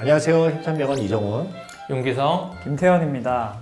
안녕하세요. 힘찬병원 이정훈. 윤기성 김태현입니다.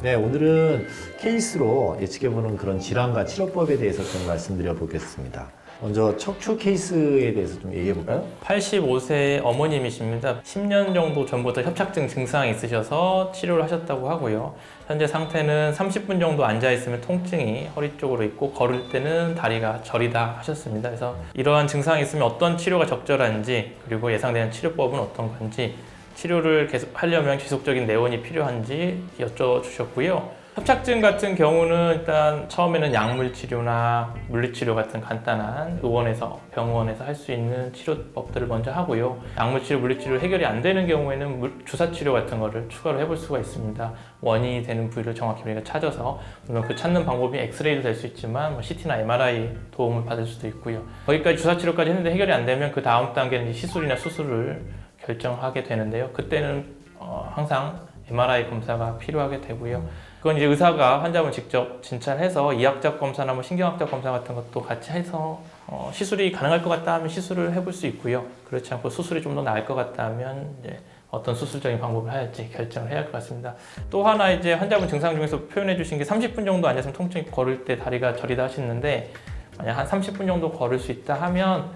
네, 오늘은 케이스로 예측해보는 그런 질환과 치료법에 대해서 좀 말씀드려 보겠습니다. 먼저 척추 케이스에 대해서 좀 얘기해 볼까요? 85세 어머님이십니다. 10년 정도 전부터 협착증 증상이 있으셔서 치료를 하셨다고 하고요. 현재 상태는 30분 정도 앉아 있으면 통증이 허리 쪽으로 있고 걸을 때는 다리가 저리다 하셨습니다. 그래서 이러한 증상이 있으면 어떤 치료가 적절한지 그리고 예상되는 치료법은 어떤 건지 치료를 계속 하려면 지속적인 내원이 필요한지 여쭤주셨고요. 협착증 같은 경우는 일단 처음에는 약물 치료나 물리 치료 같은 간단한 의원에서 병원에서 할 수 있는 치료법들을 먼저 하고요. 약물 치료, 물리 치료 해결이 안 되는 경우에는 물- 주사 치료 같은 거를 추가로 해볼 수가 있습니다. 원인이 되는 부위를 정확히 우리가 찾아서 물론 그 찾는 방법이 엑스레이도 될 수 있지만 뭐 CT나 MRI 도움을 받을 수도 있고요. 거기까지 주사 치료까지 했는데 해결이 안 되면 그 다음 단계는 시술이나 수술을 결정하게 되는데요. 그때는 어, 항상 MRI 검사가 필요하게 되고요. 그건 이제 의사가 환자분 직접 진찰해서 이학적 검사나 뭐 신경학적 검사 같은 것도 같이 해서 어, 시술이 가능할 것 같다 하면 시술을 해볼 수 있고요. 그렇지 않고 수술이 좀 더 나을 것 같다 하면 이제 어떤 수술적인 방법을 할지 결정을 해야 할 것 같습니다. 또 하나 이제 환자분 증상 중에서 표현해 주신 게 30분 정도 앉아서 통증이 걸을 때 다리가 저리다 하시는데 만약 한 30분 정도 걸을 수 있다 하면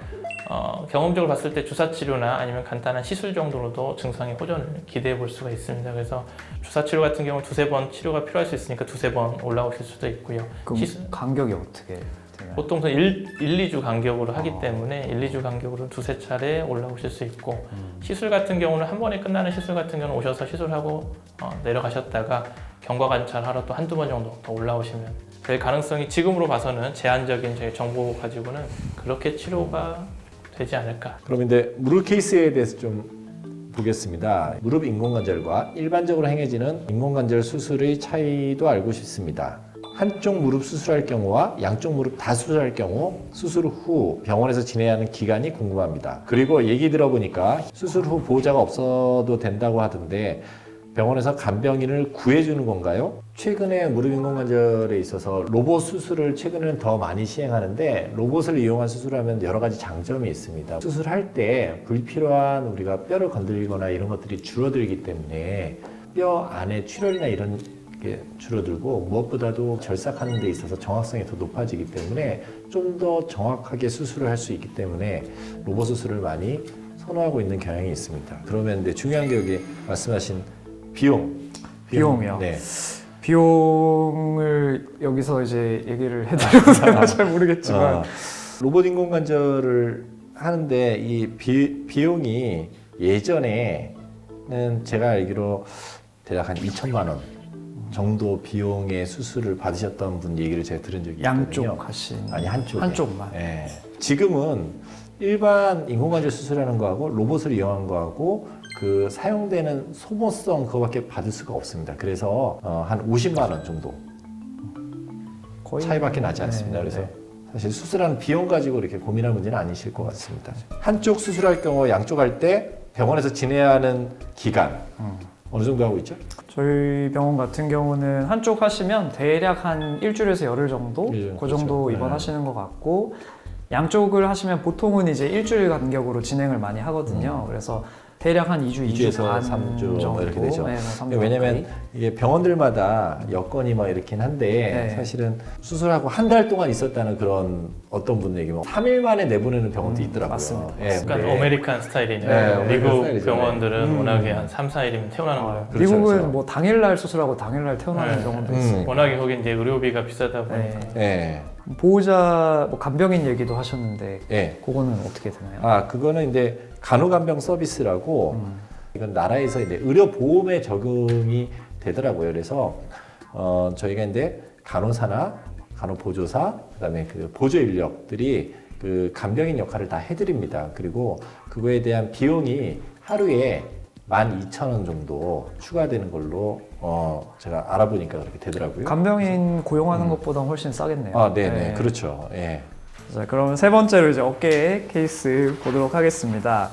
어, 경험적으로 봤을 때 주사 치료나 아니면 간단한 시술 정도로도 증상의 호전을 기대해 볼 수가 있습니다. 그래서 주사 치료 같은 경우 두세 번 치료가 필요할 수 있으니까 두세 번 올라오실 수도 있고요. 그럼 시술- 간격이 어떻게 되나요? 보통 1, 1, 2주 간격으로 하기 어. 때문에 1, 2주 간격으로 두세 차례 올라오실 수 있고 음. 시술 같은 경우는 한 번에 끝나는 시술 같은 경우는 오셔서 시술하고 어, 내려가셨다가 경과 관찰하러 또 한두 번 정도 더 올라오시면 될 가능성이 지금으로 봐서는 제한적인 저희 정보 가지고는 그렇게 치료가 되지 않을까 그럼 이제 무릎 케이스에 대해서 좀 보겠습니다. 무릎 인공관절과 일반적으로 행해지는 인공관절 수술의 차이도 알고 싶습니다. 한쪽 무릎 수술할 경우와 양쪽 무릎 다 수술할 경우 수술 후 병원에서 지내야 하는 기간이 궁금합니다. 그리고 얘기 들어보니까 수술 후 보호자가 없어도 된다고 하던데 병원에서 간병인을 구해주는 건가요? 최근에 무릎 인공관절에 있어서 로봇 수술을 최근에는 더 많이 시행하는데 로봇을 이용한 수술하면 여러 가지 장점이 있습니다. 수술할 때 불필요한 우리가 뼈를 건드리거나 이런 것들이 줄어들기 때문에 뼈 안에 출혈이나 이런 게 줄어들고 무엇보다도 절삭하는 데 있어서 정확성이 더 높아지기 때문에 좀 더 정확하게 수술을 할 수 있기 때문에 로봇 수술을 많이 선호하고 있는 경향이 있습니다. 그러면 이제 중요한 게 여기 말씀하신 비용. 비용이요? 네. 비용을 여기서 이제 얘기를 해드려도 되나 잘 모르겠지만 어, 로봇 인공관절을 하는데 이 비, 비용이 예전에는 제가 알기로 대략 한 2천만 원 정도 비용의 수술을 받으셨던 분 얘기를 제가 들은 적이 있거든요. 양쪽 하신 아니 한쪽 한쪽만. 예. 지금은 일반 인공관절 수술하는 거하고 로봇을 이용한 거하고 그 사용되는 소모성 그거밖에 받을 수가 없습니다. 그래서 어, 한 50만 원 정도 차이밖에 나지 않습니다. 네, 그래서 네. 사실 수술하는 비용 가지고 이렇게 고민할 문제는 아니실 것 같습니다. 한쪽 수술할 경우 양쪽 할 때 병원에서 지내야 하는 기간 음. 어느 정도 하고 있죠? 저희 병원 같은 경우는 한쪽 하시면 대략 한 일주일에서 열흘 정도 일, 그 정도 그렇죠. 입원하시는 것 같고 양쪽을 하시면 보통은 이제 일주일 간격으로 진행을 많이 하거든요. 그래서 대략 한 2주, 2주 음. 이주에서 반삼주 정도 뭐 이렇게 되죠. 네, 뭐 왜냐면. 이게 병원들마다 여건이 뭐 이렇긴 한데 네. 사실은 수술하고 한 달 동안 있었다는 그런 어떤 분들 얘기 뭐 3일 만에 내보내는 병원도 음, 있더라고요. 맞습니다. 예, 약간 네. 아메리칸 스타일이네요. 네, 아메리칸 미국 스타일이죠. 병원들은 음. 워낙에 한 3, 4일이면 태어나는 거예요. 그렇죠, 미국은 그렇죠. 뭐 당일날 수술하고 당일날 태어나는 네. 경우도 음. 있으니까 워낙에 거기 이제 의료비가 비싸다 보니까 네. 예. 보호자 뭐 간병인 얘기도 하셨는데 예. 그거는 어떻게 되나요? 아, 그거는 이제 간호간병 서비스라고 음. 이건 나라에서 이제 의료 보험에 적용이 되더라고요. 그래서 어, 저희가 이제 간호사나 간호보조사 그다음에 그 보조 인력들이 그 간병인 역할을 다 해드립니다. 그리고 그거에 대한 비용이 하루에 12,000원 정도 추가되는 걸로 어, 제가 알아보니까 그렇게 되더라고요. 간병인 고용하는 음. 것보다 훨씬 싸겠네요. 아, 네네. 네. 그렇죠. 예. 자, 그럼 세 번째로 이제 어깨 케이스 보도록 하겠습니다.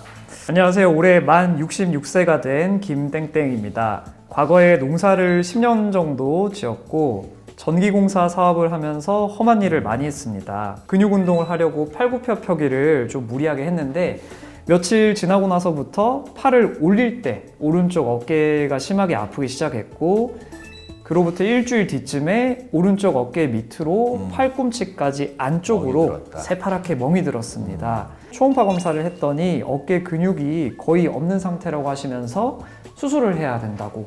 안녕하세요. 올해 만 66세가 된 김땡땡입니다. 과거에 농사를 10년 정도 지었고 전기공사 사업을 하면서 험한 일을 많이 했습니다. 근육 운동을 하려고 팔굽혀펴기를 좀 무리하게 했는데 며칠 지나고 나서부터 팔을 올릴 때 오른쪽 어깨가 심하게 아프기 시작했고 그로부터 일주일 뒤쯤에 오른쪽 어깨 밑으로 음. 팔꿈치까지 안쪽으로. 새파랗게 멍이 들었습니다. 초음파 검사를 했더니 어깨 근육이 거의 없는 상태라고 하시면서 수술을 해야 된다고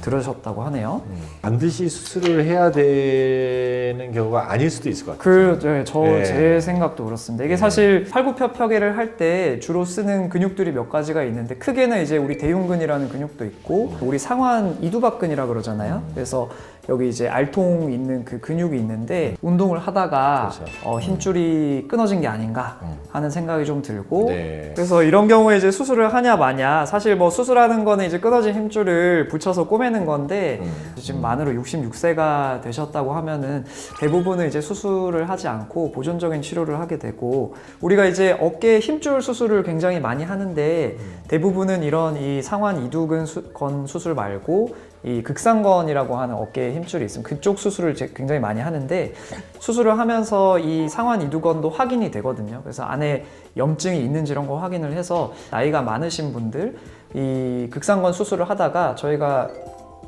들으셨다고 하네요. 반드시 수술을 해야 되는 경우가 아닐 수도 있을 것 같아요. 그, 네, 저, 네. 제 생각도 그렇습니다. 이게 네. 사실 팔굽혀펴기를 할 때 주로 쓰는 근육들이 몇 가지가 있는데, 크게는 이제 우리 대흉근이라는 근육도 있고, 우리 상완 이두박근이라 그러잖아요. 그래서 여기 이제 알통 있는 그 근육이 있는데, 운동을 하다가 그렇죠. 어, 힘줄이 끊어진 게 아닌가 음. 하는 생각이 좀 들고, 네. 그래서 이런 경우에 이제 수술을 하냐 마냐, 사실 뭐 수술하는 거는 이제 끊어진 힘줄을 붙여서 꼬매는 건데, 음. 지금 만으로 66세가 되셨다고 하면은 대부분은 이제 수술을 하지 않고 보존적인 치료를 하게 되고 우리가 이제 어깨 힘줄 수술을 굉장히 많이 하는데 대부분은 이런 이 상완 이두근 수, 건 수술 말고 이 극상건이라고 하는 어깨에 힘줄이 있으면 그쪽 수술을 굉장히 많이 하는데 수술을 하면서 이 상완 이두건도 확인이 되거든요. 그래서 안에 염증이 있는지 이런 거 확인을 해서 나이가 많으신 분들 이 극상건 수술을 하다가 저희가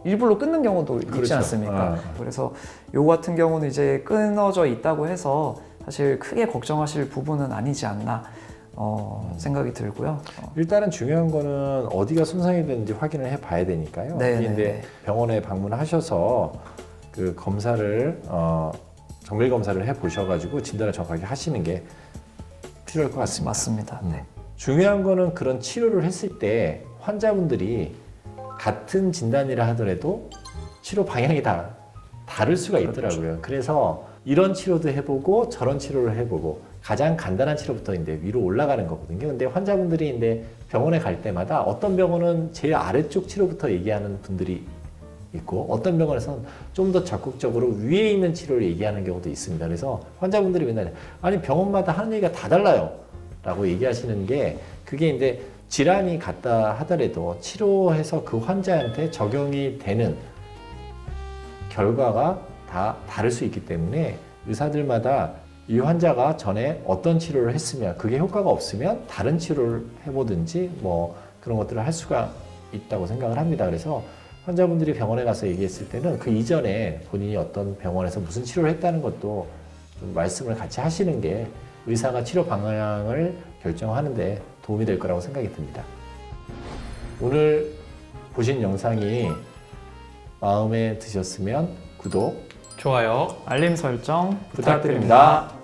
일부러 끊는 경우도 있지 그렇죠. 않습니까? 아. 그래서 요 같은 경우는 이제 끊어져 있다고 해서 사실 크게 걱정하실 부분은 아니지 않나 어, 생각이 들고요. 어, 일단은 중요한 거는 어디가 손상이 됐는지 확인을 해 봐야 되니까요. 네, 근데 네, 네. 병원에 방문하셔서 그 검사를 어, 정밀 검사를 해 보셔가지고 진단을 정확하게 하시는 게 필요할 것 같습니다. 맞습니다. 음. 네. 중요한 거는 그런 치료를 했을 때 환자분들이 같은 진단이라 하더라도 치료 방향이 다 다를 수가 있더라고요. 그래서 이런 치료도 해보고 저런 치료를 해보고 가장 간단한 치료부터 이제 위로 올라가는 거거든요. 근데 환자분들이 이제 병원에 갈 때마다 어떤 병원은 제일 아래쪽 치료부터 얘기하는 분들이 있고 어떤 병원에서는 좀 더 적극적으로 위에 있는 치료를 얘기하는 경우도 있습니다. 그래서 환자분들이 맨날 아니 병원마다 하는 얘기가 다 달라요. 라고 얘기하시는 게 그게 이제 질환이 같다 하더라도 치료해서 그 환자한테 적용이 되는 결과가 다 다를 수 있기 때문에 의사들마다 이 환자가 전에 어떤 치료를 했으면 그게 효과가 없으면 다른 치료를 해보든지 뭐 그런 것들을 할 수가 있다고 생각을 합니다. 그래서 환자분들이 병원에 가서 얘기했을 때는 그 이전에 본인이 어떤 병원에서 무슨 치료를 했다는 것도 좀 말씀을 같이 하시는 게 의사가 치료 방향을 결정하는데 도움이 될 거라고 생각이 듭니다. 오늘 보신 영상이 마음에 드셨으면 구독 좋아요. 알림 설정 부탁드립니다. 부탁드립니다.